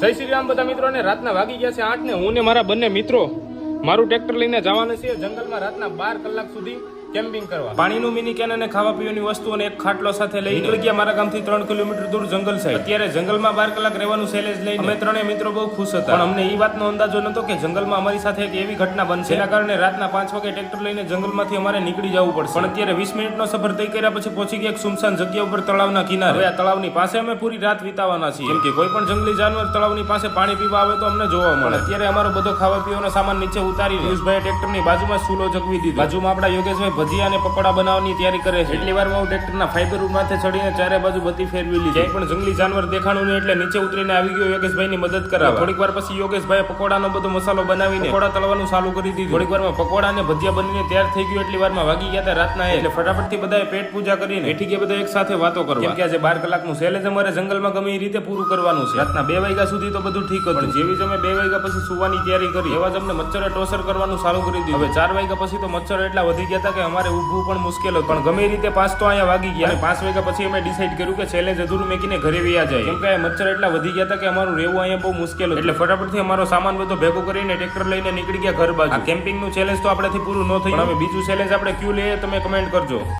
જય શ્રી રામ બધા મિત્રોને. રાતના વાગી ગયા છે આઠ ને. હું ને મારા બંને મિત્રો, મારું ટ્રેક્ટર લઈને જવાના છીએ જંગલમાં રાતના બાર કલાક સુધી. કેમ્પિંગ કરવા? પાણીનું મિની કેન અને ખાવા પીવાની વસ્તુ અને એક ખાટલો સાથે લઈ નીકળી ગયા. મારા ગામથી ત્રણ કિલોમીટર દૂર જંગલ છે. અત્યારે જંગલમાં બાર કલાક રહેવાનું સેલેજ લઈને અમે ત્રણેય મિત્રો બહુ ખુશ હતા. પણ અમને એ વાતનો અંદાજો નતો કે જંગલમાં અમારી સાથે એક એવી ઘટના બનશે. એના કારણે રાતના પાંચ વાગે ટ્રેક્ટર લઈને જંગલમાંથી અમારે નીકળી જવું પડશે. પણ અત્યારે વીસ મિનિટનો સફર તય કર્યા પછી પહોંચી ગયા એક સુમસાન જગ્યા ઉપર તળાવના કિનારે. આ તળાવની પાસે અમે પૂરી રાત વિતાવાના છીએ. કેમ કે કોઈ પણ જંગલી જાનવર તળાવની પાસે પાણી પીવા આવે તો અમને જોવા મળે. અત્યારે અમારો બધો ખાવા પીવાનો સામાન નીચે ઉતારી પિયુષભાઈ ટ્રેક્ટરની બાજુમાં સૂલો જગવી દીધો. બાજુમાં આપણા યોગેશભાઈ ભજીયા અને પકોડા બનાવવાની તૈયારી કરે છે. એટલી વારમાં હું ટ્રેક્ટરના ફાઈબર માથે ચડીને ચારે બાજુ બધી ફેરવી લીધી. પણ જંગલી જાનવર દેખાણું નહીં એટલે નીચે ઉતરીને આવી ગયો યોગેશભાઈની મદદ કરાવવા. થોડીક વાર પછી યોગેશભાઈ પકોડાનો બધો મસાલો બનાવીને પકોડા તળવાનું ચાલુ કરી દીધું. થોડીક વારમાં પકોડા અને ભજીયા બનીને તૈયાર થઈ ગયું. એટલી વારમાં વાગી ગયા હતા રાતના. એટલે ફટાફટથી બધાએ પેટ પૂજા કરીને બેઠી ગયા બધા એક સાથે વાતો કરવા. કેમ કે આજે બાર કલાકનું સેલેજ અમારે જંગલમાં ગમે એ રીતે પૂરું કરવાનું છે. રાતના બે વાગ્યા સુધી તો બધું ઠીક હતું. જેવી જ અમે બે વાગ્યા પછી સુવાની તૈયારી કરી એવા જ અમને મચ્છરે ટોસર કરવાનું ચાલુ કરી દીધું. હવે ચાર વાગ્યા પછી તો મચ્છર એટલા વધી ગયા હતા કે અમારે ઊભું પણ મુશ્કેલ હતું પણ ગમે રીતે પાંચ તો અહીંયા વાગી ગયા. પાંચ વાગ્યા પછી અમે ડિસાઈડ કર્યું કે ચેલેન્જ અધૂરું મેકીને ઘરે વ્યા જાય. કેમ કે મચ્છર એટલા વધી ગયા હતા કે અમારું રહેવું અહીંયા બહુ મુશ્કેલ હતું. એટલે ફટાફટથી અમારો સામાન બધો ભેગો કરીને ટ્રેક્ટર લઈને નીકળી ગયા ઘર બાજુ. કેમ્પિંગનું ચેલેન્જ તો આપણેથી પૂરું ન થયું હવે બીજું ચેલેન્જ આપણે ક્યુ લઈએ તમે કમેન્ટ કરજો.